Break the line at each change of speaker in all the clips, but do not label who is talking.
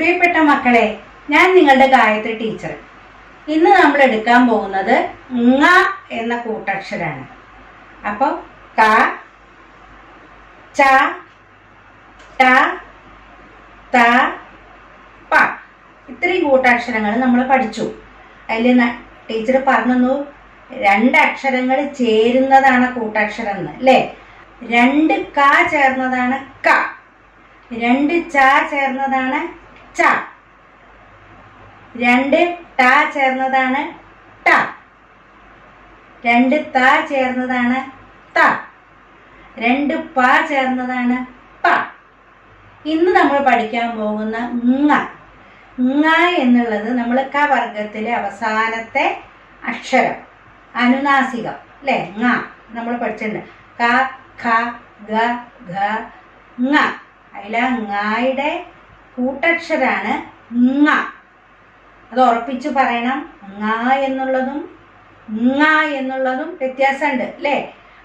പ്രിയപ്പെട്ട മക്കളെ ഞാൻ നിങ്ങളുടെ ഗായത്രി ടീച്ചർ. ഇന്ന് നമ്മൾ എടുക്കാൻ പോകുന്നത് ങ എന്ന കൂട്ടക്ഷരാണ്. അപ്പോൾ ക ച ട ത പ. ഇത്രയും കൂട്ടാക്ഷരങ്ങൾ നമ്മൾ പഠിച്ചു. അതിൽ ടീച്ചർ പറഞ്ഞു രണ്ട് അക്ഷരങ്ങൾ ചേരുന്നതാണ് കൂട്ടക്ഷരം എന്ന് അല്ലേ? രണ്ട് ക ചേർന്നതാണ് ക. രണ്ട് ച ചേർന്നതാണ് ച. രണ്ട് ട ചേർന്നതാണ് ട. രണ്ട് ത ചേർന്നതാണ് ത. രണ്ട് പ ചേർന്നതാണ് പ. ഇന്ന് നമ്മൾ പഠിക്കാൻ പോകുന്ന ങ. ങ എന്നുള്ളത് നമ്മൾ ക വർഗത്തിലെ അവസാനത്തെ അക്ഷരം. അനുനാസികം. അല്ലേ? ങ. നമ്മൾ പഠിച്ചിട്ടുണ്ട്. ക ഖ ഗ ഘ ങ. അതിലെ ങയുടെ കൂട്ടക്ഷരാണ് ങ അത് ഉറപ്പിച്ച് പറയണം. ങ എന്നുള്ളതും ങ എന്നുള്ളതും വ്യത്യാസമുണ്ട് അല്ലേ?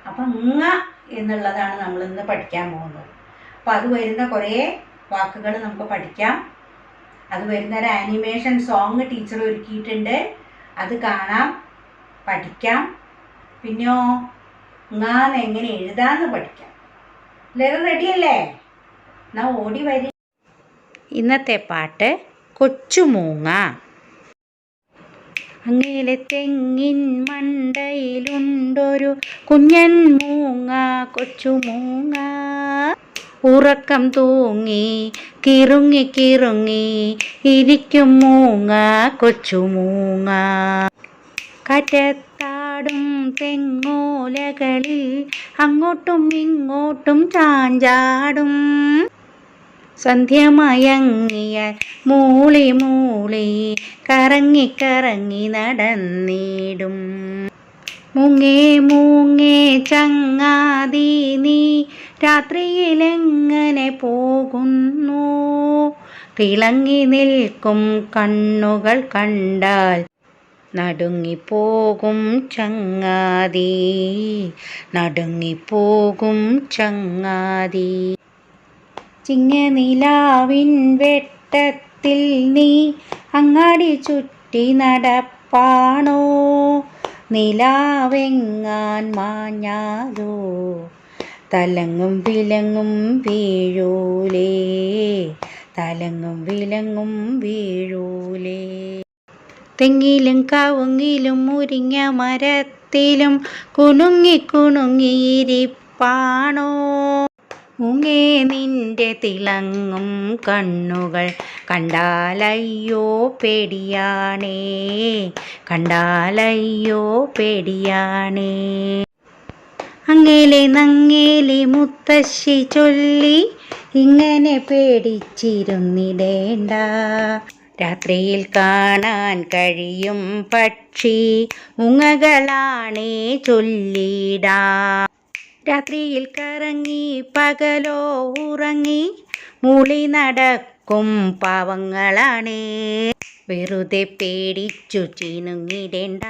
അപ്പം ങ എന്നുള്ളതാണ് നമ്മൾ ഇന്ന് പഠിക്കാൻ പോകുന്നത്. അപ്പം അത് വരുന്ന കുറേ വാക്കുകൾ നമുക്ക് പഠിക്കാം. അത് വരുന്ന ഒരു ആനിമേഷൻ സോങ് ടീച്ചർ ഒരുക്കിയിട്ടുണ്ട്. അത് കാണാം പഠിക്കാം. പിന്നെയോ ങാന്ന് എങ്ങനെ എഴുതാന്ന് പഠിക്കാം. എല്ലാവരും റെഡിയല്ലേ എന്നാ ഓടി വരി. ഇന്നത്തെ പാട്ട് കൊച്ചുമൂങ്ങ. അങ്ങേലെ തെങ്ങിൻ മണ്ടയിലുണ്ടൊരു കുഞ്ഞൻ മൂങ്ങ കൊച്ചുമൂങ്ങ. ഉറക്കം തൂങ്ങി കിറുങ്ങി കിറുങ്ങി ഇരിക്കും മൂങ്ങ കൊച്ചുമൂങ്ങ. കാറ്റത്താടും തെങ്ങോലകളിൽ അങ്ങോട്ടും ഇങ്ങോട്ടും ചാഞ്ചാടും. സന്ധ്യമയങ്ങിയ മൂളി മൂളി കറങ്ങിക്കറങ്ങി കറങ്ങി നടന്നിടും. മുങ്ങേ മൂങ്ങേ ചങ്ങാതി നീ രാത്രിയിലെങ്ങനെ പോകുന്നു? തിളങ്ങി നിൽക്കും കണ്ണുകൾ കണ്ടാൽ നടുങ്ങിപ്പോകും ചങ്ങാതി നടുങ്ങിപ്പോകും ചങ്ങാതി. ചിങ്ങനിലാവിൻ വെട്ടത്തിൽ നീ അങ്ങാടി ചുറ്റി നടപ്പാണോ? നിലാവെങ്ങാൻ മാഞ്ഞാലോ? തലങ്ങും വിലങ്ങും വീഴൂലേ? തലങ്ങും വിലങ്ങും വീഴൂലേ? തെങ്ങിലും കവുങ്ങിലും മുരിങ്ങ മരത്തിലും കുണുങ്ങി കുണുങ്ങിയിരിപ്പാണോ മുങ്ങേ നിന്റെ തിളങ്ങും കണ്ണുകൾ. കണ്ടാലയ്യോ പേടിയാണേ. കണ്ടാലയ്യോ പേടിയാണേ. അങ്ങേലെ നങ്ങേലി മുത്തശ്ശി ചൊല്ലി ഇങ്ങനെ പേടിച്ചിരുന്നിടേണ്ട. രാത്രിയിൽ കാണാൻ കഴിയും പക്ഷി മുങ്ങകളാണേ ചൊല്ലിടാ. രാത്രിയിൽ കറങ്ങി പകലോ ഉറങ്ങി മൂളി നടക്കും പാവങ്ങളാണേ. വെറുതെ പേടിച്ചു ചിനുങ്ങിടേണ്ട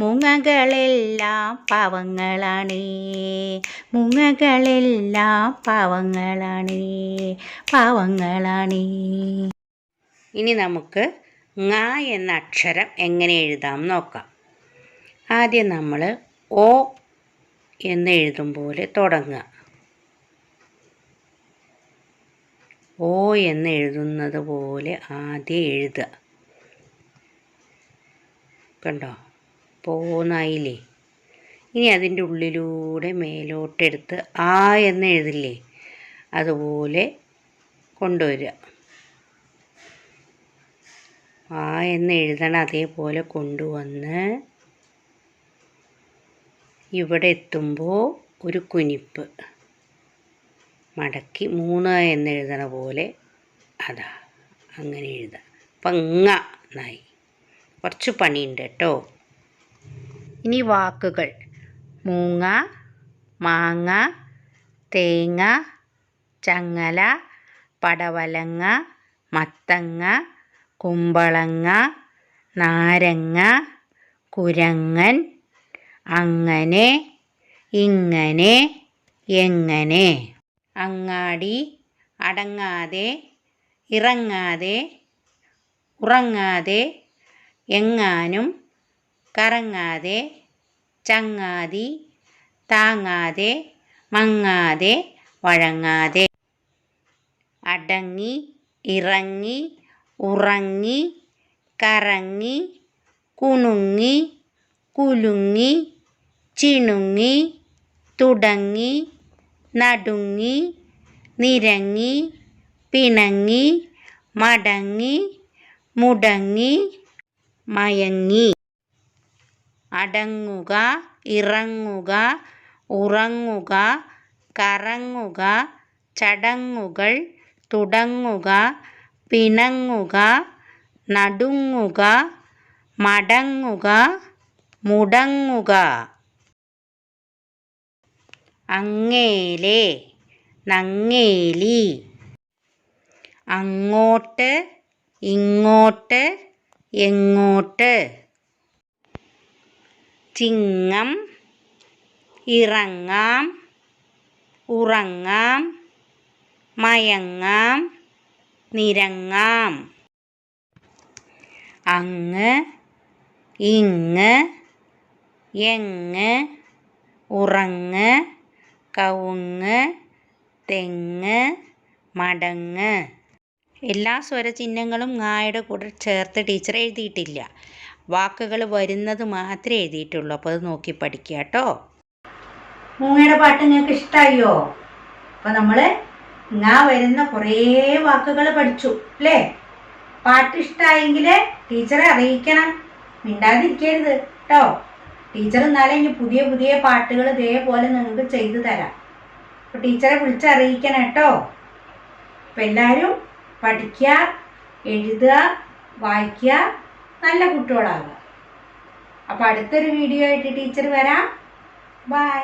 മുങ്ങകളെല്ലാം പാവങ്ങളാണേ. മുങ്ങകളെല്ലാം പാവങ്ങളാണേ. പാവങ്ങളാണേ. ഇനി നമുക്ക് ങ എന്ന അക്ഷരം എങ്ങനെ എഴുതാം നോക്കാം. ആദ്യം നമ്മൾ ഓ എന്ന് എഴുതും പോലെ തുടങ്ങുക. ഓ എന്ന് എഴുതുന്നത് പോലെ ആദ്യം എഴുതുക. കണ്ടോ? പോന്നായില്ലേ? ഇനി അതിന്റെ ഉള്ളിലൂടെ മേലോട്ടെടുത്ത് ആ എന്ന് എഴുതില്ലേ? അതുപോലെ കൊണ്ടുവരിക. ആ എന്ന് എഴുതണം അതേപോലെ കൊണ്ടുവന്ന് ഇവിടെ എത്തുമ്പോൾ ഒരു കുനിപ്പ്. മടക്കി മൂന്ന് എന്ന് എഴുതണ പോലെ അതാ അങ്ങനെ എഴുതാം. പങ്ങ എന്നായി കുറച്ച് പണിയുണ്ട് കേട്ടോ. ഇനി വാക്കുകൾ. മൂങ്ങ മാങ്ങ തേങ്ങ ചങ്ങല പടവലങ്ങ മത്തങ്ങ കുമ്പളങ്ങ നാരങ്ങ കുരങ്ങൻ അങ്ങനെ ഇങ്ങനെ എങ്ങനെ? അങ്ങാടി അടങ്ങാതെ ഇറങ്ങാതെ ഉറങ്ങാതെ എങ്ങാനും കറങ്ങാതെ ചങ്ങാതി താങ്ങാതെ മങ്ങാതെ വഴങ്ങാതെ. അടങ്ങി ഇറങ്ങി ഉറങ്ങി കറങ്ങി കുണുങ്ങി കുലുങ്ങി ചിണുങ്ങി തുടങ്ങി നടുങ്ങി നിരങ്ങി പിണങ്ങി മടങ്ങി മുടങ്ങി മയങ്ങി. അടങ്ങുക ഇറങ്ങുക ഉറങ്ങുക കറങ്ങുക ചടങ്ങുകൾ തുടങ്ങുക പിണങ്ങുക നടുങ്ങുക മടങ്ങുക മുടങ്ങുക. അങ്ങേലെ നങ്ങേലി. അങ്ങോട്ട് ഇങ്ങോട്ട് എങ്ങോട്ട്. ചിങ്ങം ഇറങ്ങാം ഉറങ്ങാം മയങ്ങാം നിരങ്ങാം. അങ്ങ് ഇങ്ങ് എങ്ങ് ഉറങ്ങ്. കവുങ്ങ് തെങ്ങ് മടങ്ങ്. എല്ലാ സ്വരചിഹ്നങ്ങളും ങ്ങായുടെ കൂടെ ചേർത്ത് ടീച്ചർ എഴുതിയിട്ടില്ല. വാക്കുകൾ വരുന്നത് മാത്രമേ എഴുതിയിട്ടുള്ളൂ. അപ്പോൾ അത് നോക്കി പഠിക്കുക കേട്ടോ. മൂങ്ങയുടെ പാട്ട് നിങ്ങൾക്ക് ഇഷ്ടമായോ അപ്പോൾ നമ്മൾ ങ്ങ വരുന്ന കുറേ വാക്കുകൾ പഠിച്ചു അല്ലേ? പാട്ട് ഇഷ്ടമായെങ്കിൽ ടീച്ചറെ അറിയിക്കണം. മിണ്ടാതിരിക്കരുത് കേട്ടോ. ടീച്ചർ എന്നാലേ ഇനി പുതിയ പുതിയ പാട്ടുകൾ ഇതേപോലെ നിങ്ങൾക്ക് ചെയ്തു തരാം. അപ്പോൾ ടീച്ചറെ വിളിച്ചറിയിക്കണം കേട്ടോ. അപ്പം എല്ലാവരും പഠിക്കുക എഴുതുക വായിക്കുക നല്ല കുട്ടികളാകുക അപ്പൊ അടുത്തൊരു വീഡിയോ ആയിട്ട് ടീച്ചർ വരാം. ബൈ